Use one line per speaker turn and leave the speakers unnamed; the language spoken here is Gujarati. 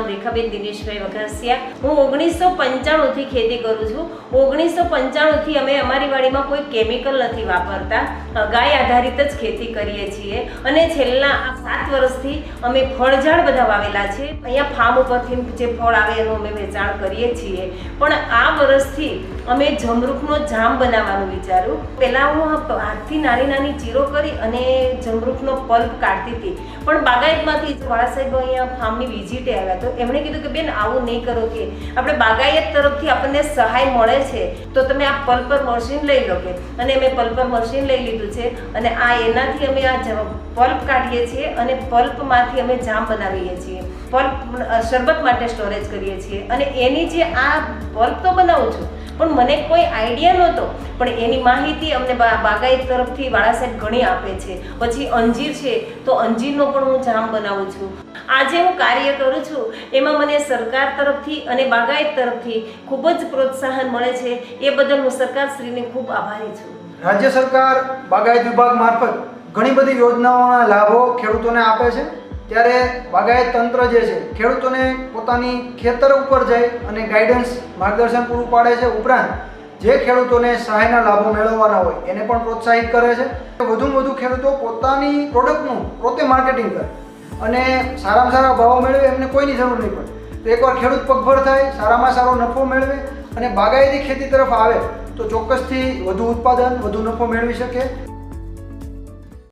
નામ રેખાબેન દિનેશભાઈ વઘાસિયા. હું ઓગણીસો પંચાણુંથી ખેતી કરું છું. ઓગણીસો પંચાણુંથી અમે અમારી વાડીમાં કોઈ કેમિકલ નથી વાપરતા. ગાય આધારિત જ ખેતી કરીએ છીએ. અને છેલ્લા સાત વર્ષથી અમે ફળઝાડ બધા વાવેલા છે. અહીંયા ફાર્મ ઉપરથી જે ફળ આવે એનું અમે વેચાણ કરીએ છીએ. પણ આ વર્ષથી અમે જમરૂખનો જામ બનાવવાનું વિચાર્યું. પહેલાં હું હાથથી નાની નાની ચીરો કરી અને જમરૂખનો પલ્પ કાઢતી હતી. પણ બાગાયતમાંથી વાળા સાહેબ અહીંયા ફાર્મની વિઝિટે આવ્યા તો એમણે કીધું કે બેન, આવું નહીં કરો કે. આપણે બાગાયત તરફથી આપણને સહાય મળે છે, તો તમે આ પલ્પર મશીન લઈ લો કે. અને અમે પલ્પર મશીન લઈ લીધું છે, અને આ એનાથી અમે આ પલ્પ કાઢીએ છીએ, અને પલ્પમાંથી અમે જામ બનાવીએ છીએ. પલ્પ શરબત માટે સ્ટોરેજ કરીએ છીએ. અને એની જે આ પલ્પ તો બનાવું છું પણ મને કોઈ આઈડિયા નહોતો. પણ એની માહિતી અમને બાગાયત તરફથી વાળા સાહેબ ઘણી આપે છે. પછી અંજીર છે, તો અંજીરનો પણ હું જામ બનાવું છું. આજે હું કાર્ય કરું છું, એમાં મને સરકાર તરફથી અને બાગાયત તરફથી ખૂબ જ પ્રોત્સાહન મળે છે. એ બદલ હું સરકારશ્રીને ખૂબ આભારી છું.
રાજ્ય સરકાર બાગાયત વિભાગ મારફત ઘણી બધી યોજનાઓના લાભો ખેડૂતોને આપે છે? ત્યારે બાગાયત તંત્ર જે છે, ખેડૂતોને પોતાની ખેતર ઉપર જઈ અને ગાઈડન્સ માર્ગદર્શન પૂરું પાડે છે. ઉપરાંત, જે ખેડૂતોને સહાયના લાભો મેળવવાના હોય, એને પણ પ્રોત્સાહિત કરે છે. વધુમાં વધુ ખેડૂતો પોતાની પ્રોડક્ટનું પોતે માર્કેટિંગ કરે. અને સારામાં સારા ભાવો મેળવે, એમને કોઈની જરૂર નહીં પડે. તો એકવાર ખેડૂત પગભર થાય, સારામાં સારો નફો મેળવે અને બાગાયતી ખેતી તરફ આવે, તો ચોક્કસથી વધુ ઉત્પાદન, વધુ નફો મેળવી શકે.